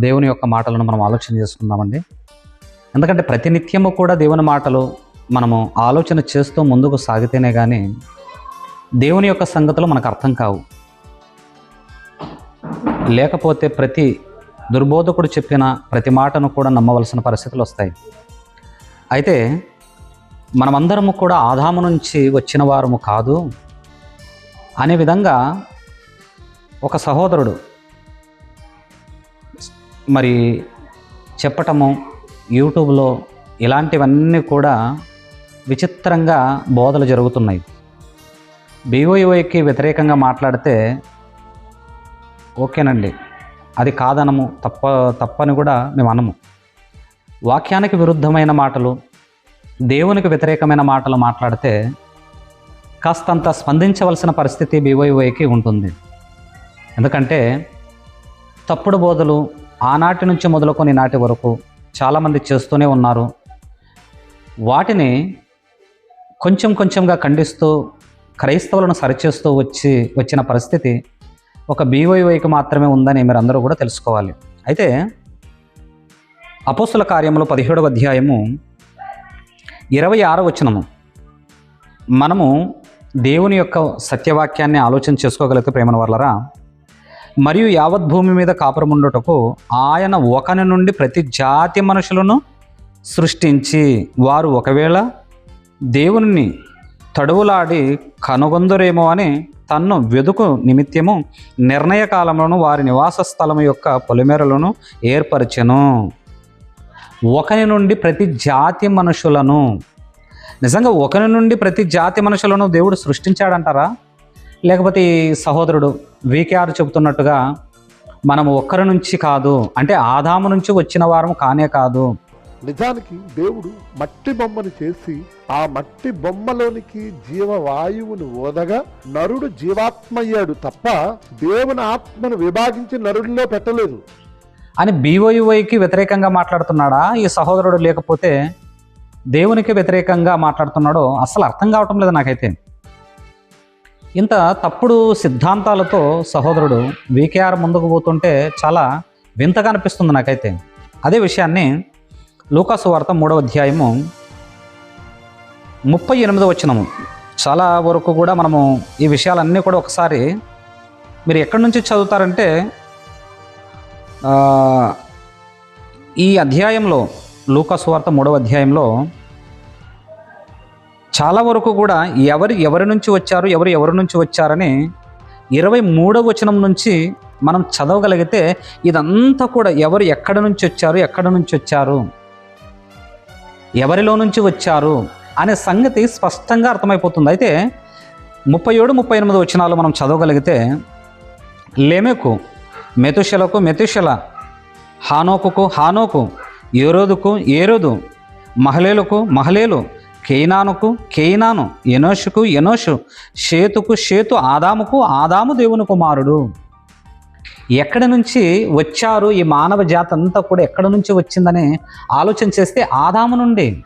దేవుని యొక్క మాటలను మనం ఆలోచన చేసుకుందామండి. ఎందుకంటే ప్రతినిత్యము కూడా దేవుని మాటలు మనము ఆలోచన చేస్తూ ముందుకు సాగితేనే కానీ దేవుని యొక్క సంగతులు మనకు అర్థం కావు. లేకపోతే ప్రతి దుర్బోధకుడు చెప్పిన ప్రతి మాటను కూడా నమ్మవలసిన పరిస్థితులు వస్తాయి. అయితే మనమందరము కూడా ఆదాము నుంచి వచ్చిన వారము కాదు. అనే విధంగా ఒక సహోదరుడు మరి చెప్పటము యూట్యూబ్లో ఇలాంటివన్నీ కూడా విచిత్రంగా బోధలు జరుగుతున్నాయి. బీఓఈకి వ్యతిరేకంగా మాట్లాడితే ఓకేనండి. అది కాదనము తప్ప తప్పని కూడా మేము అనము. వాక్యానికి విరుద్ధమైన మాటలు దేవునికి వ్యతిరేకమైన మాటలు మాట్లాడితే కాస్తంత స్పందించవలసిన పరిస్థితి బీవైవైకి ఉంటుంది. ఎందుకంటే తప్పుడు బోధలు ఆనాటి నుంచి మొదలుకొని నాటి వరకు చాలామంది చేస్తూనే ఉన్నారు. వాటిని కొంచెం కొంచెంగా ఖండిస్తూ క్రైస్తవులను సరిచేస్తూ వచ్చి వచ్చిన పరిస్థితి ఒక బీవైవైకి మాత్రమే ఉందని మీరు అందరూ కూడా తెలుసుకోవాలి. అయితే అపోస్తుల కార్యంలో పదిహేడవ అధ్యాయము ఇరవై ఆరో వచనము. మనము దేవుని యొక్క సత్యవాక్యాన్ని ఆలోచన చేసుకోగలిగితే ప్రేమను వర్లరా మరియు యావత్ భూమి మీద కాపురముండుటకు ఆయన ఒకని నుండి ప్రతి జాతి మనుషులను సృష్టించి వారు ఒకవేళ దేవుని తడువులాడి కనుగొందురేమో అని తన్ను వెదుకు నిమిత్తము నిర్ణయ కాలంలోను వారి నివాస స్థలం యొక్క పొలిమేరలను ఏర్పరచెను. ఒకని నుండి ప్రతి జాతి మనుషులను నిజంగా ఒకని నుండి ప్రతి జాతి మనుషులను దేవుడు సృష్టించాడంటారా? లేకపోతే ఈ సహోదరుడు వీకేఆర్ చెబుతున్నట్టుగా మనం ఒక్కరి నుంచి కాదు అంటే ఆదాము నుంచి వచ్చిన వారం కానే కాదు. నిజానికి దేవుడు మట్టి బొమ్మను చేసి ఆ మట్టి బొమ్మలోనికి జీవవాయువును ఓదగా నరుడు జీవాత్మయ్యాడు తప్ప దేవుని ఆత్మను విభాగించి నరుడిలో పెట్టలేదు. అని బీఓయువైకి వ్యతిరేకంగా మాట్లాడుతున్నాడా? ఈ సహోదరుడు లేకపోతే దేవునికి వ్యతిరేకంగా మాట్లాడుతున్నాడో అసలు అర్థం కావటం లేదు నాకైతే. ఇంత తప్పుడు సిద్ధాంతాలతో సహోదరుడు వికేఆర్ ముందుకు పోతుంటే చాలా వింతగా అనిపిస్తుంది నాకైతే. అదే విషయాన్ని లూకాసు వార్త మూడవ అధ్యాయము ముప్పై ఎనిమిదో వచ్చినము చాలా వరకు కూడా మనము ఈ విషయాలన్నీ కూడా ఒకసారి మీరు ఎక్కడి నుంచి చదువుతారంటే ఈ అధ్యాయంలో లూకాసు వార్త మూడవ అధ్యాయంలో చాలా వరకు కూడా ఎవరు ఎవరి నుంచి వచ్చారు ఎవరు ఎవరి నుంచి వచ్చారని ఇరవై మూడవ వచనం నుంచి మనం చదవగలిగితే ఇదంతా కూడా ఎవరు ఎక్కడ నుంచి వచ్చారు ఎక్కడ నుంచి వచ్చారు ఎవరిలో నుంచి వచ్చారు అనే సంగతి స్పష్టంగా అర్థమైపోతుంది. అయితే ముప్పై ఏడు ముప్పై ఎనిమిది వచనాలు మనం చదవగలిగితే లేమెకు మెతుషలకు మెతుషల హానోకుకు హానోకు ఏరోదుకు ఏరోదు మహలేలకు మహలేలు కేయినానుకు కేయినాను ఎనోషుకు ఎనోషు షేతుకు షేతు ఆదాముకు ఆదాము దేవుని కుమారుడు. ఎక్కడి నుంచి వచ్చారు? ఈ మానవ జాతి అంతా కూడా ఎక్కడి నుంచి వచ్చిందని ఆలోచన చేస్తే ఆదాము నుండి.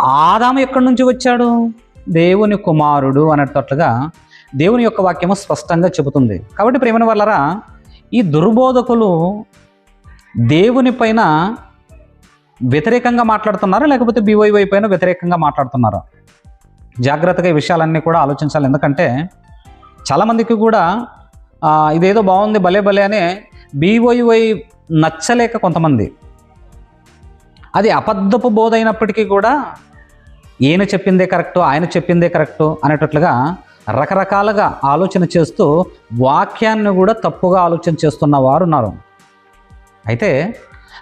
ఆదాము ఎక్కడి నుంచి వచ్చాడు? దేవుని కుమారుడు అనేటట్లుగా దేవుని యొక్క వాక్యము స్పష్టంగా చెబుతుంది. కాబట్టి ప్రేమను వల్లరా ఈ దుర్బోధకులు దేవుని పైన వ్యతిరేకంగా మాట్లాడుతున్నారా? లేకపోతే బీవైవై పైన వ్యతిరేకంగా మాట్లాడుతున్నారా? జాగ్రత్తగా ఈ విషయాలన్నీ కూడా ఆలోచించాలి. ఎందుకంటే చాలామందికి కూడా ఇదేదో బాగుంది భలే భలే అనే బీవైవై నచ్చలేక కొంతమంది. అది అబద్ధపు బోధ అయినప్పటికీ కూడా ఈయన చెప్పిందే కరెక్టు ఆయన చెప్పిందే కరెక్టు అనేటట్లుగా రకరకాలుగా ఆలోచన చేస్తూ వాక్యాన్ని కూడా తప్పుగా ఆలోచన చేస్తున్న వారు ఉన్నారు అయితే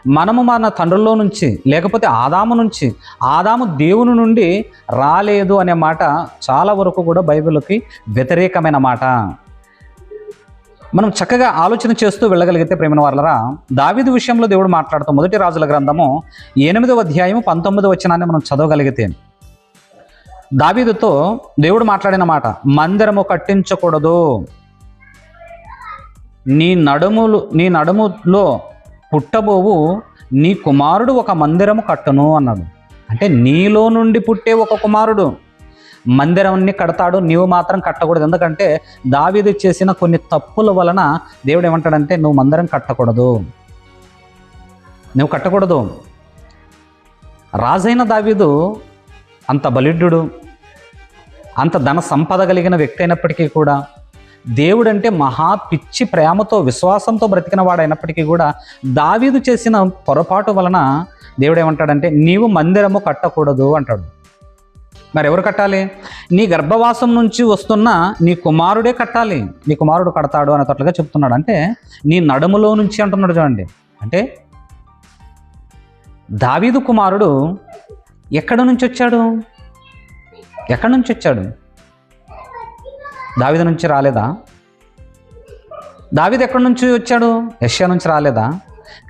మనము మన తండ్రుల్లో నుంచి లేకపోతే ఆదాము నుంచి ఆదాము దేవుని నుండి రాలేదు అనే మాట చాలా వరకు కూడా బైబిల్కి వ్యతిరేకమైన మాట. మనం చక్కగా ఆలోచన చేస్తూ వెళ్ళగలిగితే ప్రేమిన వాళ్ళరా దావీదు విషయంలో దేవుడు మాట్లాడుతూ మొదటి రాజుల గ్రంథము ఎనిమిదవ అధ్యాయము పంతొమ్మిదవ వచనాన్ని మనం చదవగలిగితే దావీదుతో దేవుడు మాట్లాడిన మాట మందిరము కట్టించకూడదు. నీ నడుములు నీ నడుములో పుట్టబోవు నీ కుమారుడు ఒక మందిరము కట్టును అన్నాడు. అంటే నీలో నుండి పుట్టే ఒక కుమారుడు. మందిరాన్ని కడతాడు నీవు మాత్రం కట్టకూడదు. ఎందుకంటే దావీదు చేసిన కొన్ని తప్పుల వలన దేవుడు ఏమంటాడంటే నువ్వు మందిరం కట్టకూడదు. నువ్వు కట్టకూడదు. రాజైన దావీదు అంత బలిడ్డు అంత ధన సంపద కలిగిన వ్యక్తి అయినప్పటికీ కూడా దేవుడంటే మహా పిచ్చి ప్రేమతో విశ్వాసంతో బ్రతికిన వాడైనప్పటికీ కూడా దావీదు చేసిన పొరపాటు వలన దేవుడు ఏమంటాడంటే నీవు మందిరము కట్టకూడదు అంటాడు. మరి ఎవరు కట్టాలి? నీ గర్భవాసం నుంచి వస్తున్న నీ కుమారుడే కట్టాలి. నీ కుమారుడు కడతాడు అనేటట్లుగా చెప్తున్నాడు. అంటే నీ నడుములో నుంచి అంటున్నాడు చూడండి. అంటే దావీదు కుమారుడు ఎక్కడి నుంచి వచ్చాడు? ఎక్కడి నుంచి వచ్చాడు? దావిద నుంచి రాలేదా? దావిద ఎక్కడి నుంచి వచ్చాడు? యష్యా నుంచి రాలేదా?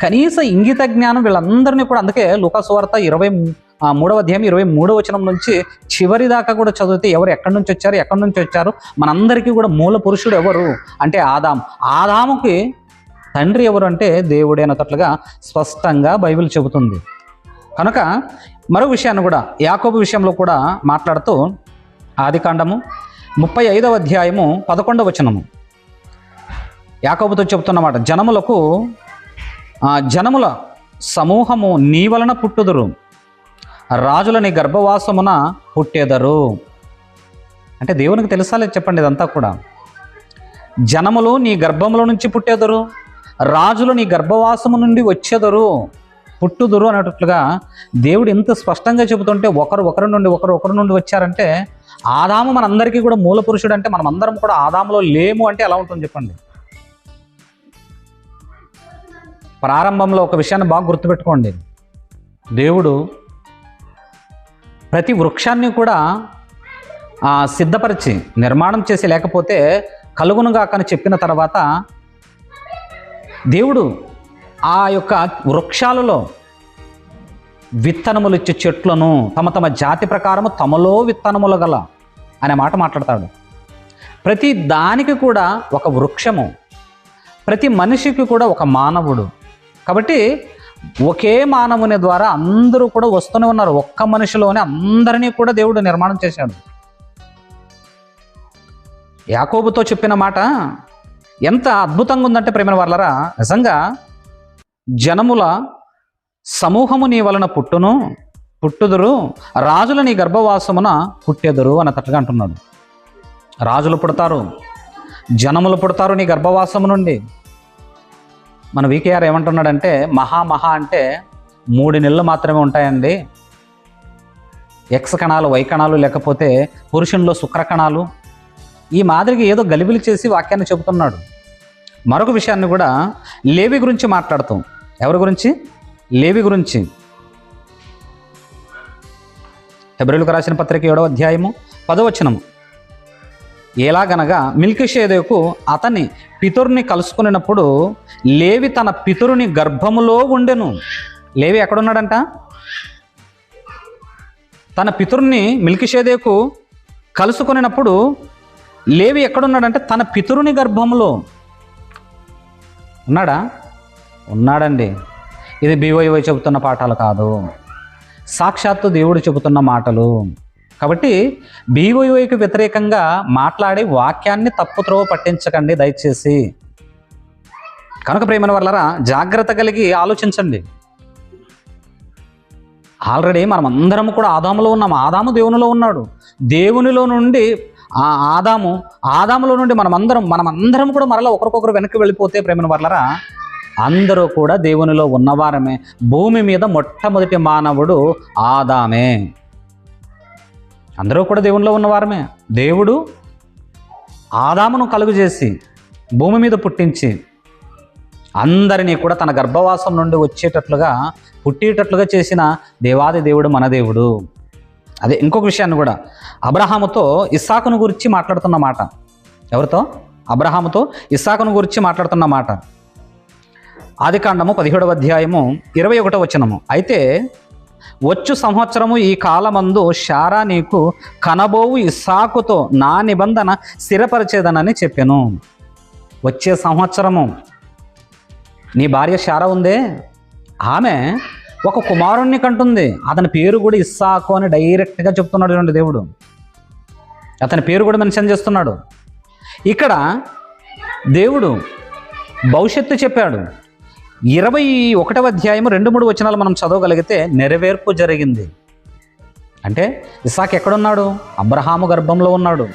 కనీస ఇంగిత జ్ఞానం వీళ్ళందరినీ కూడా అందుకే లుకాసువార్త ఇరవై మూడవ అధ్యాయం ఇరవై మూడవ వచనం నుంచి చివరి దాకా కూడా చదివితే ఎవరు ఎక్కడి నుంచి వచ్చారు ఎక్కడి నుంచి వచ్చారు? మనందరికీ కూడా మూల పురుషుడు ఎవరు? అంటే ఆదాం. ఆదాముకి తండ్రి ఎవరు అంటే దేవుడే అన్నట్లుగా స్పష్టంగా బైబిల్ చెబుతుంది. కనుక మరో విషయాన్ని కూడా యాకోబు విషయంలో కూడా మాట్లాడుతూ ఆదికాండము ముప్పై ఐదవ అధ్యాయము పదకొండవ వచనము. యాకబుతో చెబుతున్నమాట జనములకు జనముల సమూహము నీ వలన పుట్టుదురు రాజులని గర్భవాసమున పుట్టేదరు. అంటే దేవునికి తెలుసాలే చెప్పండి ఇదంతా కూడా? జనములు నీ గర్భముల నుంచి పుట్టేదరు రాజులు నీ గర్భవాసము నుండి వచ్చేదరు పుట్టుదురు అనేటట్లుగా దేవుడు ఎంత స్పష్టంగా చెబుతుంటే ఒకరు ఒకరి నుండి ఒకరు ఒకరి నుండి వచ్చారంటే ఆదాము మనందరికీ కూడా మూల పురుషుడు అంటే మనం అందరం కూడా ఆదాములో లేము అంటే ఎలా ఉంటుంది చెప్పండి? ప్రారంభంలో ఒక విషయాన్ని బాగా గుర్తుపెట్టుకోండి. దేవుడు ప్రతి వృక్షాన్ని కూడా సిద్ధపరిచి నిర్మాణం చేసి లేకపోతే కలుగునుగా కానీ చెప్పిన తర్వాత దేవుడు ఆ యొక్క వృక్షాలలో విత్తనములు ఇచ్చే చెట్లను తమ తమ జాతి ప్రకారము తమలో విత్తనములు గల అనే మాట మాట్లాడతాడు. ప్రతి దానికి కూడా ఒక వృక్షము ప్రతి మనిషికి కూడా ఒక మానవుడు. కాబట్టి ఒకే మానవుని ద్వారా అందరూ కూడా వస్తూనే ఉన్నారు. ఒక్క మనిషిలోనే అందరినీ కూడా దేవుడు నిర్మాణం చేశాడు. యాకోబుతో చెప్పిన మాట ఎంత అద్భుతంగా ఉందంటే ప్రేమ వాళ్ళరా నిజంగా జనముల సమూహము నీ వలన పుట్టును పుట్టుదురు రాజుల నీ గర్భవాసమున పుట్టెదురు అన్నట్టుగా అంటున్నాడు. రాజులు పుడతారు జనములు పుడతారు నీ గర్భవాసము నుండి. మన వికేఆర్ ఏమంటున్నాడంటే మహా మహా అంటే మూడు నెలలు మాత్రమే ఉంటాయండి. ఎక్స్ కణాలు వై కణాలు లేకపోతే పురుషునిలో శుక్ర కణాలు ఈ మాదిరిగా ఏదో గలిబిలి చేసి వాక్యాన్ని చెబుతున్నాడు. మరొక విషయాన్ని కూడా లేవి గురించి మాట్లాడతాం. ఎవరి గురించి? లేవి గురించి. ఫిబ్రవరికి రాసిన పత్రిక ఏడవ అధ్యాయము పదవచనము ఎలాగనగా మిల్కిషేదేవుకు అతని పితురుని కలుసుకున్నప్పుడు లేవి తన పితురుని గర్భములో ఉండెను. లేవి ఎక్కడున్నాడంట? తన పితురుని మిల్కిషేదేకు కలుసుకున్నప్పుడు లేవి ఎక్కడున్నాడంటే తన పితురుని గర్భములో. ఉన్నాడా? ఉన్నాడండి. ఇది బీవైవై చెబుతున్న పాఠాలు కాదు. సాక్షాత్తు దేవుడు చెబుతున్న మాటలు. కాబట్టి బీవైవైకి వ్యతిరేకంగా మాట్లాడి వాక్యాన్ని తప్పుత్రోవ పట్టించకండి దయచేసి. కనుక ప్రేమల వల్లరా జాగ్రత్త కలిగి ఆలోచించండి. ఆల్రెడీ మనం అందరం కూడా ఆదాములో ఉన్నాం. ఆదాము దేవునిలో ఉన్నాడు. దేవునిలో నుండి ఆ ఆదాము ఆదాములో నుండి మనమందరం మనమందరం కూడా మరలా ఒకరికొకరు వెనక్కి వెళ్ళిపోతే ప్రేమను వర్లరా అందరూ కూడా దేవునిలో ఉన్నవారమే. భూమి మీద మొట్టమొదటి మానవుడు ఆదామే. అందరూ కూడా దేవునిలో ఉన్నవారమే. దేవుడు ఆదామును కలుగు చేసి భూమి మీద పుట్టించి అందరినీ కూడా తన గర్భవాసం నుండి వచ్చేటట్లుగా పుట్టేటట్లుగా చేసిన దేవాది దేవుడు మన దేవుడు. అదే ఇంకొక విషయాన్ని కూడా. అబ్రహాముతో ఇస్సాకును గురించి మాట్లాడుతున్న మాట. ఎవరితో? అబ్రహాముతో ఇస్సాకును గురించి మాట్లాడుతున్న మాట. ఆదికాండము పదిహేడవ అధ్యాయము ఇరవై ఒకటో వచనము. అయితే వచ్చు సంవత్సరము ఈ కాలమందు శారా నీకు కనబోవు ఇస్సాకుతో నా నిబంధన స్థిరపరిచేదనని చెప్పాను. వచ్చే సంవత్సరము నీ భార్య శారా ఉందే? ఆమె ఒక కుమారుణ్ణి కంటుంది. అతని పేరు కూడా ఇస్సాకు అని డైరెక్ట్గా చెప్తున్నాడు చూడండి దేవుడు. అతని పేరు కూడా మెన్షన్ చేస్తున్నాడు. ఇక్కడ దేవుడు భవిష్యత్తు చెప్పాడు. ఇరవై ఒకటవ అధ్యాయం రెండు మూడు వచనాలు మనం చదవగలిగితే నెరవేర్పు జరిగింది. అంటే ఇసాక్ ఎక్కడున్నాడు? అబ్రహాము గర్భంలో ఉన్నాడు.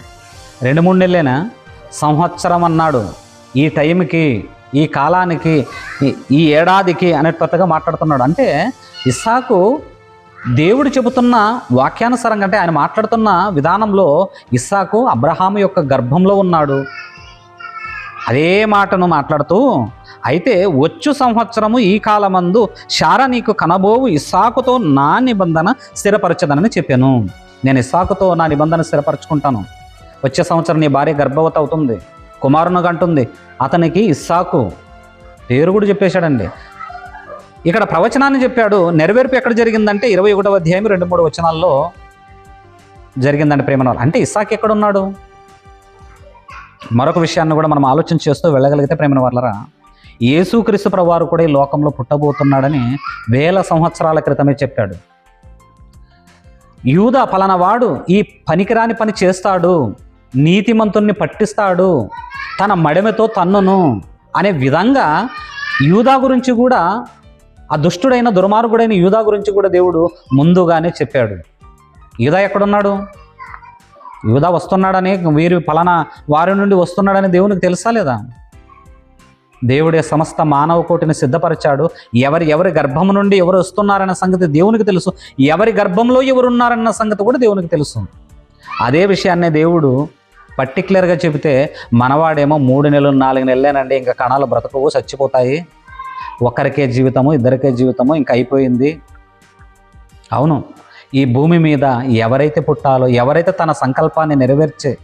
రెండు మూడు నెలలేనా? సంవత్సరం అన్నాడు. ఈ టైంకి ఈ కాలానికి ఈ- ఈ ఏడాదికి అనేటట్టుగా మాట్లాడుతున్నాడు. అంటే ఇసాకు దేవుడు చెబుతున్న వాక్యానుసారంగా అంటే ఆయన మాట్లాడుతున్న విధానంలో ఇస్సాకు అబ్రహాము యొక్క గర్భంలో ఉన్నాడు. అదే మాటను మాట్లాడుతూ అయితే వచ్చు సంవత్సరము ఈ కాలమందు శార నీకు కనబోవు ఇస్సాకుతో నా నిబంధన స్థిరపరచదనని చెప్పాను. నేను ఇస్సాకుతో నా నిబంధన స్థిరపరచుకుంటాను. వచ్చే సంవత్సరం నీ భార్య గర్భవతి అవుతుంది. కుమారును అంటుంది అతనికి ఇస్సాకు పేరు కూడా చెప్పేశాడండి. ఇక్కడ ప్రవచనాన్ని చెప్పాడు. నెరవేర్పు ఎక్కడ జరిగిందంటే ఇరవై ఒకటవ అధ్యాయం రెండు మూడు వచనాల్లో జరిగిందండి ప్రేమ అంటే ఇస్సాక్ ఎక్కడున్నాడు? మరొక విషయాన్ని కూడా మనం ఆలోచన చేస్తూ వెళ్ళగలిగితే ప్రేమ వాళ్ళరా యేసుక్రీస్తు ప్రభువారు కూడా ఈ లోకంలో పుట్టబోతున్నాడని వేల సంవత్సరాల క్రితమే చెప్పాడు. యూద పలానవాడు ఈ పనికిరాని పని చేస్తాడు నీతిమంతుణ్ణి పట్టిస్తాడు తన మడమెతో తన్నును అనే విధంగా యూదా గురించి కూడా ఆ దుష్టుడైన దుర్మార్గుడైన యూదా గురించి కూడా దేవుడు ముందుగానే చెప్పాడు. యూదా ఎక్కడున్నాడు? యూదా వస్తున్నాడని వీరు పలానా వారి నుండి వస్తున్నాడని దేవునికి తెలుసా లేదా? దేవుడే సమస్త మానవ కోటిని సిద్ధపరిచాడు. ఎవరి ఎవరి గర్భం నుండి ఎవరు వస్తున్నారన్న సంగతి దేవునికి తెలుసు. ఎవరి గర్భంలో ఎవరు ఉన్నారన్న సంగతి కూడా దేవునికి తెలుసు. అదే విషయాన్నే దేవుడు పర్టికులర్గా చెబితే మనవాడేమో మూడు నెలలు నాలుగు నెలలేనండి ఇంకా కణాలు బ్రతకవు చచ్చిపోతాయి. ఒకరికే జీవితము ఇద్దరికే జీవితము ఇంకా అయిపోయింది. అవును ఈ భూమి మీద ఎవరైతే పుట్టాలో ఎవరైతే తన సంకల్పాన్ని నెరవేర్చే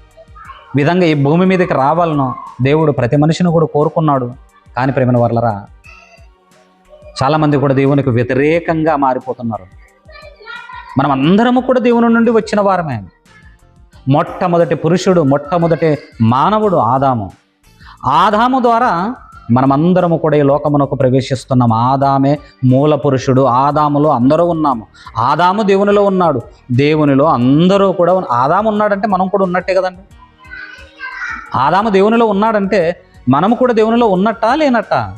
విధంగా ఈ భూమి మీదకి రావాలనో దేవుడు ప్రతి మనిషిని కూడా కోరుకున్నాడు. కానీ ప్రేమ వర్లరా చాలామంది కూడా దేవునికి వ్యతిరేకంగా మారిపోతున్నారు. మనం అందరము కూడా దేవుని నుండి వచ్చిన వారమే. మొట్టమొదటి పురుషుడు మొట్టమొదటి మానవుడు ఆదాము. ఆదాము ద్వారా మనమందరము కూడా ఈ లోకమునకు ప్రవేశిస్తున్నాం ఆదామే మూల పురుషుడు ఆదాములో అందరూ ఉన్నాము. ఆదాము దేవునిలో ఉన్నాడు. దేవునిలో అందరూ కూడా ఆదాము ఉన్నాడంటే మనం కూడా ఉన్నట్టే కదండి. ఆదాము దేవునిలో ఉన్నాడంటే మనము కూడా దేవునిలో ఉన్నట్టా లేనట్టా?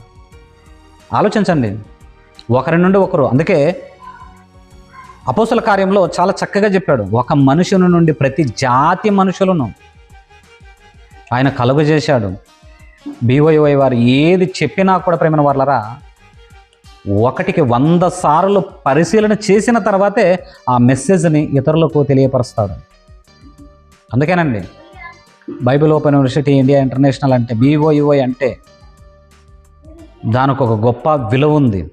ఆలోచించండి. ఒకరి నుండి ఒకరు. అందుకే అపోసల కార్యంలో చాలా చక్కగా చెప్పాడు. ఒక మనుషుని నుండి ప్రతి జాతి మనుషులను ఆయన కలుగజేశాడు బీవైవై వారు ఏది చెప్పినా కూడా ప్రేమ వాళ్ళరా ఒకటికి వంద సార్లు పరిశీలన చేసిన తర్వాతే ఆ మెసేజ్ని ఇతరులకు తెలియపరుస్తాడు. అందుకేనండి Bible open university India international అంటే బీఓయుఐ అంటే దానికి ఒక గొప్ప విలువ ఉంది.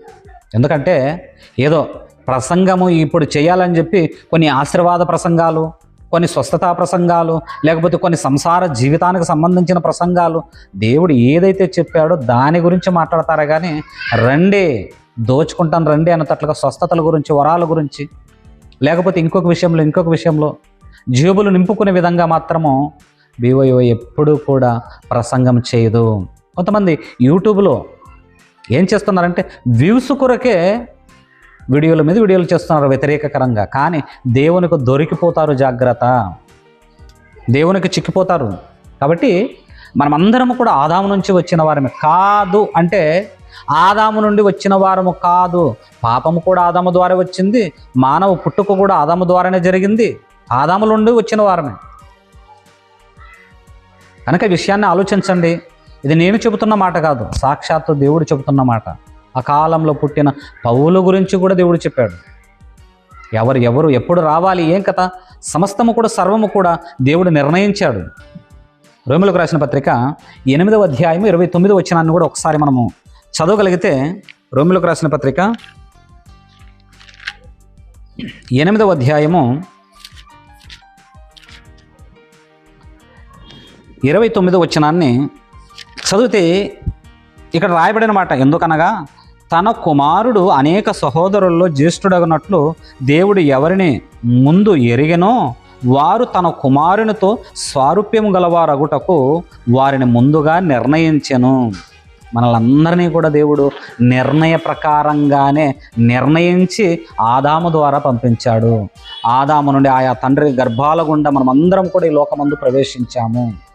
ఎందుకంటే ఏదో ప్రసంగము ఇప్పుడు చేయాలని చెప్పి కొన్ని ఆశీర్వాద ప్రసంగాలు కొన్ని స్వస్థతా ప్రసంగాలు లేకపోతే కొన్ని సంసార జీవితానికి సంబంధించిన ప్రసంగాలు దేవుడు ఏదైతే చెప్పాడో దాని గురించి మాట్లాడతారా కానీ రండి దోచుకుంటాను రండి అన్నట్లుగా స్వస్థతల గురించి వరాల గురించి లేకపోతే ఇంకొక విషయంలో ఇంకొక విషయంలో జేబులు నింపుకునే విధంగా మాత్రము బీవైఓ ఎప్పుడూ కూడా ప్రసంగం చేయదు. కొంతమంది యూట్యూబ్లో ఏం చేస్తున్నారంటే వ్యూస్ కొరకే వీడియోల మీద వీడియోలు చేస్తున్నారు వ్యతిరేకకరంగా. కానీ దేవునికి దొరికిపోతారు జాగ్రత్త. దేవునికి చిక్కిపోతారు. కాబట్టి మనమందరము కూడా ఆదాము నుంచి వచ్చిన వారమే. కాదు అంటే ఆదాము నుండి వచ్చిన వారము కాదు. పాపము కూడా ఆదాము ద్వారా వచ్చింది. మానవ పుట్టుక కూడా ఆదాము ద్వారానే జరిగింది. ఆదాము నుండి వచ్చిన వారమే. కనుక విషయాన్ని ఆలోచించండి. ఇది నేను చెబుతున్న మాట కాదు సాక్షాత్తు దేవుడు చెబుతున్న మాట. ఆ కాలంలో పుట్టిన పౌల గురించి కూడా దేవుడు చెప్పాడు. ఎవరు ఎవరు ఎప్పుడు రావాలి ఏం కథ? సమస్తము కూడా సర్వము కూడా దేవుడు నిర్ణయించాడు. రోమిలకు రాసిన పత్రిక ఎనిమిదవ అధ్యాయం ఇరవై తొమ్మిది వచ్చినాన్ని కూడా ఒకసారి మనము చదవగలిగితే రోమిలకు రాసిన పత్రిక ఎనిమిదవ అధ్యాయము ఇరవై తొమ్మిదో వచనాన్ని చదివితే ఇక్కడ రాయబడిన మాట ఎందుకనగా తన కుమారుడు అనేక సహోదరుల్లో జ్యేష్ఠుడగనట్లు దేవుడు ఎవరిని ముందు ఎరిగెనో వారు తన కుమారునితో స్వారూప్యం గలవారగుటకు వారిని ముందుగా నిర్ణయించెను. మనలందరినీ కూడా దేవుడు నిర్ణయ ప్రకారంగానే నిర్ణయించి ఆదాము ద్వారా పంపించాడు. ఆదాము నుండి ఆయా తండ్రి గర్భాల గుండా మనమందరం కూడా ఈ లోకమందు ప్రవేశించాము.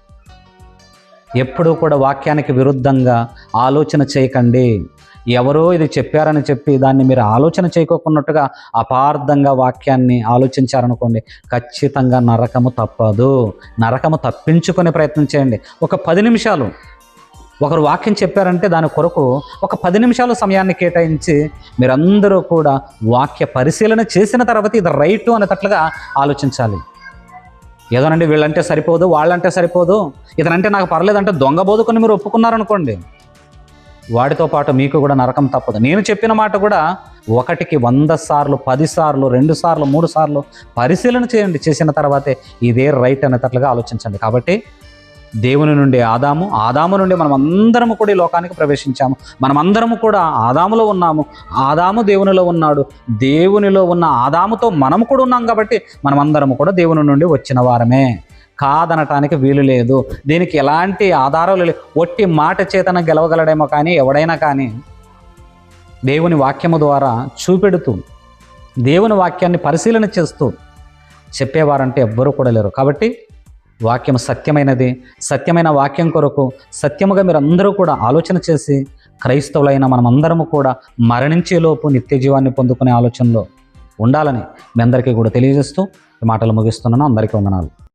ఎప్పుడూ కూడా వాక్యానికి విరుద్ధంగా ఆలోచన చేయకండి. ఎవరో ఇది చెప్పారని చెప్పి దాన్ని మీరు ఆలోచన చేయకోకున్నట్టుగా అపార్థంగా వాక్యాన్ని ఆలోచించారనుకోండి ఖచ్చితంగా నరకము తప్పదు. నరకము తప్పించుకునే ప్రయత్నం చేయండి. ఒక పది నిమిషాలు ఒకరు వాక్యం చెప్పారంటే దాని కొరకు ఒక పది నిమిషాలు సమయాన్ని కేటాయించి మీరందరూ కూడా వాక్య పరిశీలన చేసిన తర్వాత ఇది రైటు అనేటట్లుగా ఆలోచించాలి. ఏదోనండి వీళ్ళంటే సరిపోదు వాళ్ళంటే సరిపోదు. ఇతనంటే నాకు పర్లేదంటే దొంగ బోధకుని మీరు ఒప్పుకున్నారనుకోండి. వాడితో పాటు మీకు కూడా నరకం తప్పదు. నేను చెప్పిన మాట కూడా ఒకటికి వంద సార్లు పది సార్లు రెండు సార్లు మూడు సార్లు పరిశీలన చేయండి. చేసిన తర్వాతే ఇదే రైట్ అనేటట్లుగా ఆలోచించండి. కాబట్టి దేవుని నుండి ఆదాము ఆదాము నుండి మనం అందరము కూడా ఈ లోకానికి ప్రవేశించాము. మనం అందరము కూడా ఆదాములో ఉన్నాము. ఆదాము దేవునిలో ఉన్నాడు. దేవునిలో ఉన్న ఆదాముతో మనము కూడా ఉన్నాం కాబట్టి మనం అందరము కూడా దేవుని నుండి వచ్చిన వారమే. కాదనటానికి వీలు లేదు. దీనికి ఎలాంటి ఆధారాలు లేవు. ఒట్టి మాట చేతన గెలవగలడేమో కానీ ఎవడైనా కానీ దేవుని వాక్యము ద్వారా చూపెడుతూ దేవుని వాక్యాన్ని పరిశీలన చేస్తూ చెప్పేవారంటే ఎవ్వరూ కూడా లేరు. కాబట్టి వాక్యం సత్యమైనది. సత్యమైన వాక్యం కొరకు సత్యముగా మీరు అందరూ కూడా ఆలోచన చేసి క్రైస్తవులైన మనమందరము కూడా మరణించేలోపు నిత్య జీవాన్ని పొందుకునే ఆలోచనలో ఉండాలని మీ అందరికీ కూడా తెలియజేస్తూ ఈ మాటలు ముగిస్తున్నాను. అందరికీ వందనాలు.